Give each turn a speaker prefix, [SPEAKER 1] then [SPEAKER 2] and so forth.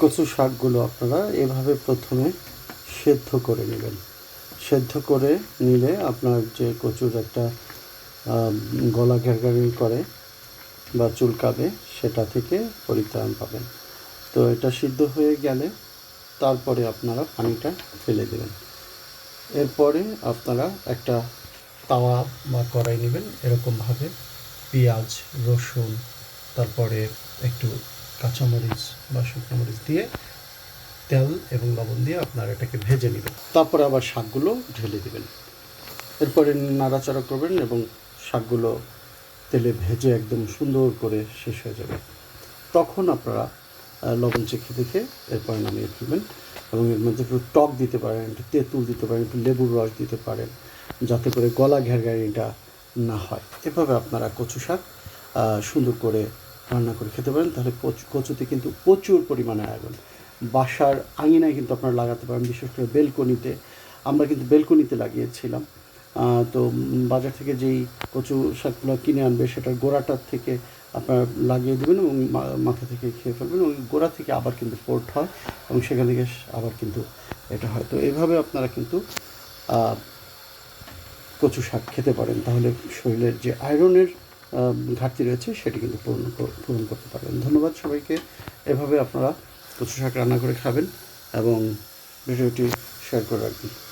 [SPEAKER 1] কচু শাকগুলো আপনারা এভাবে প্রথমে সেদ্ধ করে নেবেন। সেদ্ধ করে নিলে আপনার যে কচুর একটা গলা ঘেরঘারি করে বা চুলকাবে, সেটা থেকে পরিত্রাণ পাবেন। তো এটা সিদ্ধ হয়ে গেলে তারপরে আপনারা পানিটা ফেলে দেবেন। এরপরে আপনারা একটা তাওয়া বা কড়াই নেবেন, এরকমভাবে পেঁয়াজ, রসুন, তারপরে একটু কাঁচামরিচ বা শুকনো মরিচ দিয়ে তেল এবং লবণ দিয়ে আপনারা এটাকে ভেজে নেবেন। তারপরে আবার শাকগুলো ঢেলে দেবেন। এরপরে নাড়াচাড়া করবেন এবং শাকগুলো তেলে ভেজে একদম সুন্দর করে শেষ হয়ে যাবে। তখন আপনারা লবণ চেখে দেখে এরপরে নামিয়ে ফেলবেন এবং এর মধ্যে একটু টক দিতে পারেন, একটু তেঁতুল দিতে পারেন, একটু লেবুর রস দিতে পারেন, যাতে করে গলা ঘেরঘারিটা না হয়। এভাবে আপনারা কচু শাক সুন্দর করে রান্না করে খেতে পারেন, তাহলে কচু, কচুতে কিন্তু প্রচুর পরিমাণে আয়রন। বাসার আঙিনায় কিন্তু আপনারা লাগাতে পারেন, বিশেষ করে বেলকনিতে। আমরা কিন্তু বেলকনিতে লাগিয়েছিলাম। তো বাজার থেকে যেই কচু শাকগুলো কিনে আনবে, সেটার গোড়াটার থেকে আপনারা লাগিয়ে দেবেন এবং মাথা থেকে খেয়ে ফেলবেন। এবং গোড়া থেকে আবার কিন্তু পোর্ট হয় এবং সেখান থেকে আবার কিন্তু এটা হয়। তো এইভাবে আপনারা কিন্তু কচু শাক খেতে পারেন। তাহলে শরীরের যে আয়রনের ঘাটতি রয়েছে, সেটি কিন্তু পূরণ পূরণ করতে পারবেন। ধন্যবাদ সবাইকে। এভাবে আপনারা কচু শাক রান্না করে খাবেন এবং ভিডিওটি শেয়ার করে রাখবেন।